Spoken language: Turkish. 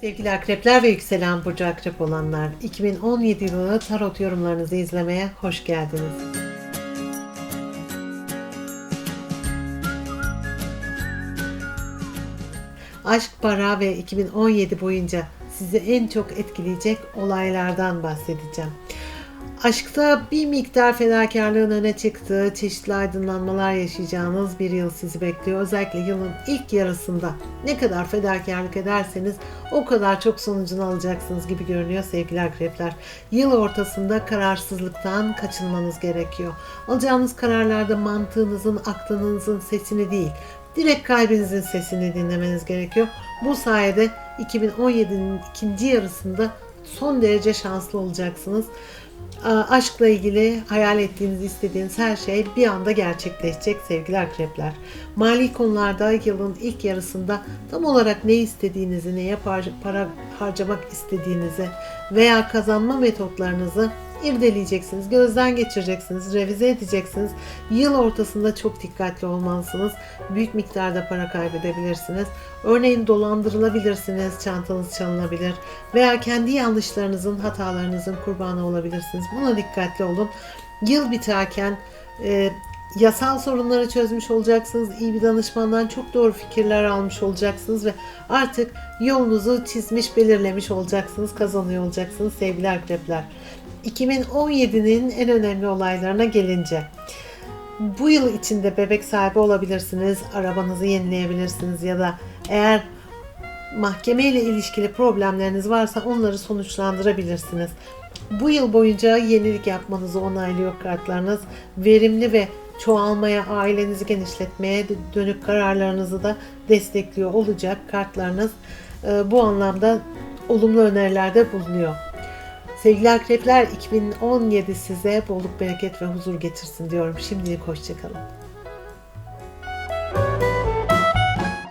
Sevgili akrepler ve yükselen burcu akrep olanlar, 2017 yılı tarot yorumlarınızı izlemeye hoş geldiniz. Aşk, para ve 2017 boyunca sizi en çok etkileyecek olaylardan bahsedeceğim. Aşkta bir miktar fedakarlığın öne çıktığı, çeşitli aydınlanmalar yaşayacağınız bir yıl sizi bekliyor. Özellikle yılın ilk yarısında ne kadar fedakarlık ederseniz o kadar çok sonucunu alacaksınız gibi görünüyor sevgili akrepler. Yıl ortasında kararsızlıktan kaçınmanız gerekiyor. Alacağınız kararlarda mantığınızın, aklınızın sesini değil, direkt kalbinizin sesini dinlemeniz gerekiyor. Bu sayede 2017'nin ikinci yarısında son derece şanslı olacaksınız. Aşkla ilgili hayal ettiğiniz, istediğiniz her şey bir anda gerçekleşecek sevgili akrepler. Mali konularda yılın ilk yarısında tam olarak ne istediğinizi, neye par- para harcamak istediğinizi veya kazanma metotlarınızı irdeleyeceksiniz, gözden geçireceksiniz, revize edeceksiniz. Yıl ortasında çok dikkatli olmalısınız. Büyük miktarda para kaybedebilirsiniz. Örneğin dolandırılabilirsiniz, çantanız çalınabilir veya kendi yanlışlarınızın, hatalarınızın kurbanı olabilirsiniz. Buna dikkatli olun. Yıl biterken e, yasal sorunları çözmüş olacaksınız. İyi bir danışmandan çok doğru fikirler almış olacaksınız ve artık yolunuzu çizmiş, belirlemiş olacaksınız, kazanıyor olacaksınız sevgili akrepler. 2017'nin en önemli olaylarına gelince bu yıl içinde bebek sahibi olabilirsiniz, arabanızı yenileyebilirsiniz ya da eğer mahkeme ile ilişkili problemleriniz varsa onları sonuçlandırabilirsiniz. Bu yıl boyunca yenilik yapmanızı onaylıyor kartlarınız. Verimli ve çoğalmaya, ailenizi genişletmeye dönük kararlarınızı da destekliyor olacak kartlarınız. Bu anlamda olumlu önerilerde bulunuyor. Sevgili akrepler 2017 size bolluk, bereket ve huzur getirsin diyorum. Şimdilik hoşçakalın.